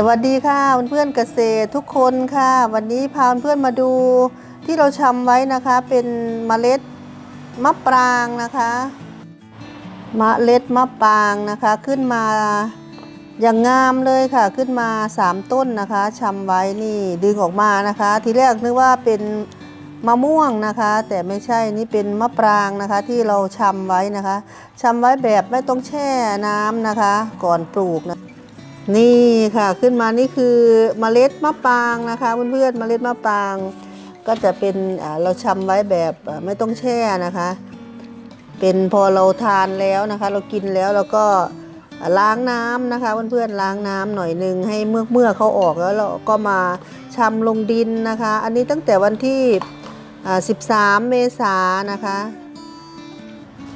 สวัสดีค่ะเพื่อนเกษตรทุกคนค่ะ วันนี้พาเพื่อนมาดูที่เราชำไว้นะคะเป็นเมล็ดมะปรางนะคะมะเล็ดมะปรางนะคะขึ้นมาอย่างงามเลยค่ะขึ้นมาสามต้นนะคะชำไว้นี่ดึงออกมานะคะ ทีแรกนึกว่าเป็นมะม่วงนะคะ แต่ไม่ใช่นี่เป็นมะปรางนะคะที่เราชำไว้นะคะชำไว้แบบไม่ต้องแช่น้ำนะคะ ก่อนปลูกนะ นี่ค่ะขึ้นมานี่คือเมล็ดมะปรางนะคะเพื่อนๆเมล็ดมะปราง ก็จะเป็นเราชำไว้แบบไม่ต้องแช่นะคะ เป็นพอเราทานแล้วนะคะ เรากินแล้วเราก็ล้างน้ำนะคะเพื่อนๆล้างน้ำหน่อยหนึงให้เมือกเมื่อกเขาออกแล้วเราก็มาชำลงดินนะคะ อันนี้ตั้งแต่วันที่ 13 เมษายนนะคะ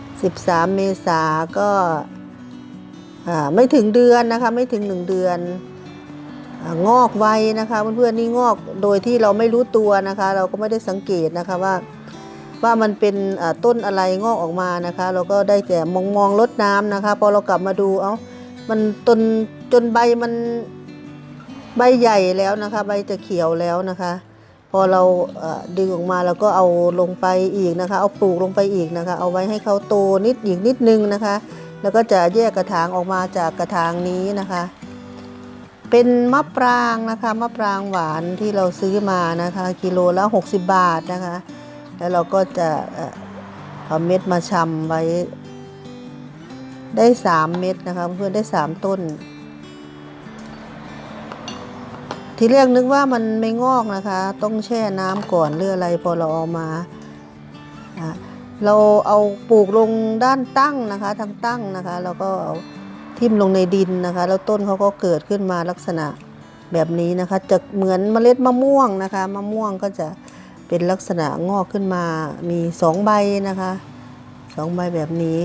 13 เมษาก็ ไม่ถึงเดือนนะคะไม่ถึงหนึ่งเดือนองอกไวนะคะเพื่อนๆนี่งอกโดยที่เราไม่รู้ตัวนะคะ เราก็ไม่ได้สังเกตนะคะว่าว่ามันเป็นต้นอะไรงอกออกมานะคะ เราก็ได้แต่มองมองลดน้ำนะคะพอเรากลับมาดูเอา้ามันจนจนใบมันใบใหญ่แล้วนะคะ ใบจะเขียวแล้วนะคะ พอเราดึงออกมาเราก็เอาลงไปอีกนะคะ เอาปลูกลงไปอีกนะคะ เอาไว้ให้เขาโตนิดอีกนิดนึงนะคะ แล้วก็จะแยกกระถางออกมาจากกระถางนี้นะคะ เป็นมะปรางนะคะมะปรางหวานที่เราซื้อมานะคะกิโลละ 60 บาทนะคะ แล้วเราก็จะเอาเม็ดมาชำไว้ได้ 3 เม็ดนะคะเพื่อนได้ 3 ต้น ทีแรกนึกว่ามันไม่งอกนะคะ ต้องแช่น้ำก่อนหรืออะไรพอเราเอามาอะ เราเอาปลูกลงด้านตั้งนะคะทางตั้งนะคะแล้วก็เอาทิ่มลงในดินนะคะ แล้วต้นเขาก็เกิดขึ้นมาลักษณะแบบนี้นะคะ จะเหมือนเมล็ดมะม่วงนะคะมะม่วงก็จะเป็นลักษณะงอกขึ้นมามีสองใบนะคะสองใบแบบนี้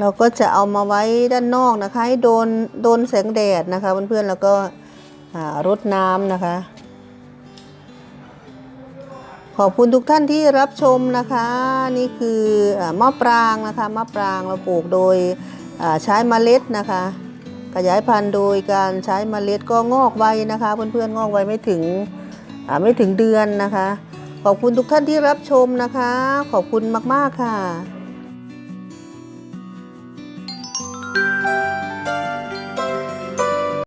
เราก็จะเอามาไว้ด้านนอกนะคะ ให้โดนโดนแสงแดดนะคะเพื่อนๆแล้วก็รดน้ำนะคะ ขอบคุณทุกท่านที่รับชมนะคะ นี่คืออมะปรางนะคะมะปรางเราปลูกโดยใช้เมล็ดนะคะ ขยายพันธุ์โดยการใช้เมล็ดก็งอกไวนะคะ เพื่อนๆงอกไวไม่ถึงไม่ถึงเดือนนะคะ ขอบคุณทุกท่านที่รับชมนะคะ ขอบคุณมากๆค่ะ